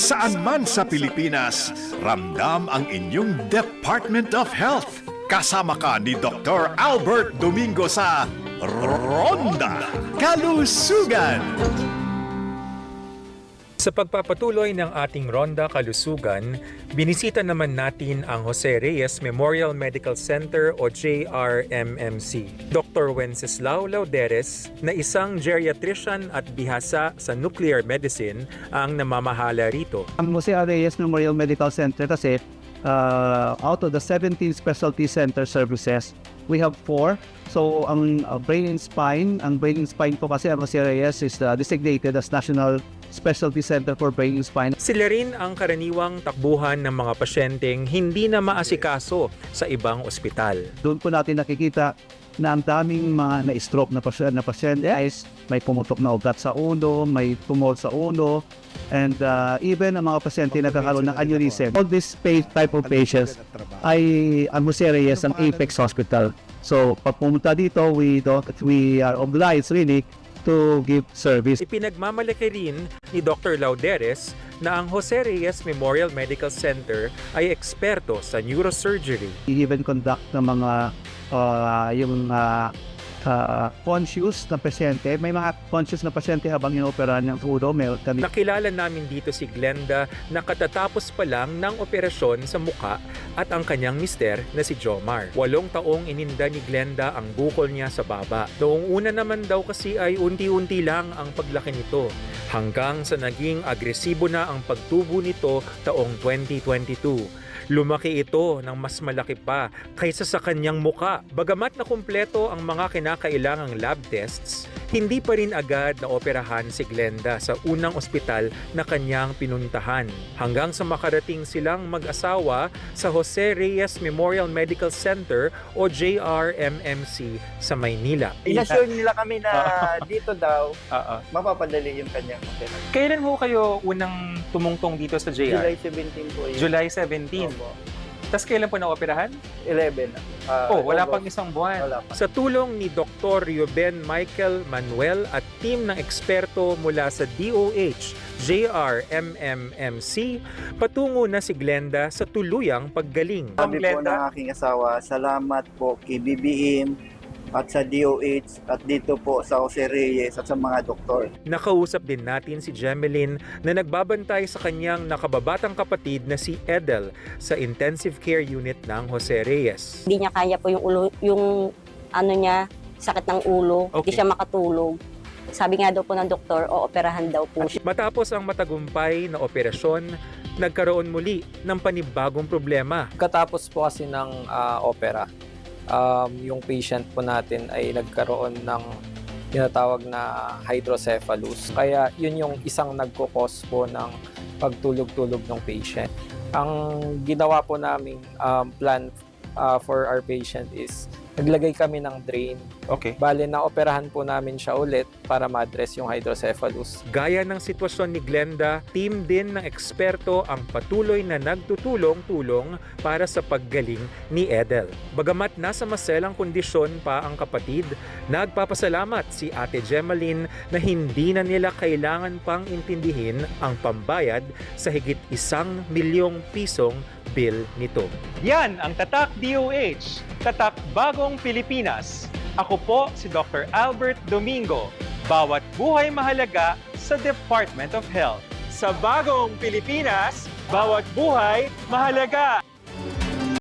Saan man sa Pilipinas, ramdam ang inyong Department of Health. Kasama ka ni Dr. Albert Domingo sa Ronda Kalusugan. Sa pagpapatuloy ng ating Ronda Kalusugan, binisita naman natin ang Jose Reyes Memorial Medical Center o JRMMC. Dr. Wenceslao Lauderes na isang geriatrician at bihasa sa nuclear medicine ang namamahala rito. Ang Jose Reyes Memorial Medical Center kasi uh, out of the 17 specialty center services, we have four. So ang uh, brain and spine, ang brain and spine po kasi ang Jose Reyes is uh, designated as National Specialty Center for Brain and Spine. Sila rin ang karaniwang takbuhan ng mga pasyenteng hindi na maasikaso sa ibang ospital. Doon po natin nakikita na ang daming mga na-stroke na pasyente, na pasyente is may pumutok na ugat sa ulo, may tumor sa ulo, and uh, even ang mga pasyente na nagkakaroon ng aneurysm. All these type of patients ay ang Jose Reyes ang Apex Hospital. So, pag pumunta dito, we, don't, we are obliged really to give service. Ipinagmamalaki rin ni Dr. Lauderes na ang Jose Reyes Memorial Medical Center ay eksperto sa neurosurgery. Even conduct ng mga uh, yung uh, uh, conscious na pasyente. May mga conscious na pasyente habang inoperahan ng ulo. Kami Nakilala namin dito si Glenda na katatapos pa lang ng operasyon sa muka at ang kanyang mister na si Jomar. Walong taong ininda ni Glenda ang bukol niya sa baba. Noong una naman daw kasi ay unti-unti lang ang paglaki nito hanggang sa naging agresibo na ang pagtubo nito taong 2022. Lumaki ito ng mas malaki pa kaysa sa kanyang muka. Bagamat na kumpleto ang mga kinakailangang lab tests, hindi pa rin agad na operahan si Glenda sa unang ospital na kanyang pinuntahan. Hanggang sa makarating silang mag-asawa sa Jose Reyes Memorial Medical Center o JRMMC sa Maynila. Inassure nila kami na dito daw, mapapadali yung kanyang operation. Kailan ho kayo unang tumungtong dito sa JR? July 17 po yun. July 17. Opo. Tapos kailan po na-operahan? 11. ah, oh, wala pang isang buwan. Wala pa. Sa tulong ni Dr. Ruben Michael Manuel at team ng eksperto mula sa DOH, JRMMMC, patungo na si Glenda sa tuluyang paggaling. Sabi po Glenda? ng aking asawa, salamat po kay BBM at sa DOH at dito po sa Jose Reyes at sa mga doktor. Nakausap din natin si Jemeline na nagbabantay sa kanyang nakababatang kapatid na si Edel sa intensive care unit ng Jose Reyes. Hindi niya kaya po yung ulo, yung ano niya, sakit ng ulo, hindi Okay. siya makatulog. Sabi nga daw po ng doktor, o operahan daw po siya. Matapos ang matagumpay na operasyon, nagkaroon muli ng panibagong problema. Katapos po kasi ng ah, opera, um, yung patient po natin ay nagkaroon ng tinatawag na hydrocephalus. Kaya yun yung isang nagkukos po ng pagtulog-tulog ng patient. Ang ginawa po naming um, plan ah, for our patient is naglagay kami ng drain. Okay. Bale, na-operahan po namin siya ulit para ma-address yung hydrocephalus. Gaya ng sitwasyon ni Glenda, team din ng eksperto ang patuloy na nagtutulong-tulong para sa paggaling ni Edel. Bagamat nasa maselang kondisyon pa ang kapatid, nagpapasalamat si Ate Gemaline na hindi na nila kailangan pang intindihin ang pambayad sa higit isang milyong pisong bill nito. Yan ang Tatak DOH, Tatak Bagong Pilipinas. Ako po si Dr. Albert Domingo. Bawat buhay mahalaga sa Department of Health. Sa Bagong Pilipinas, bawat buhay mahalaga.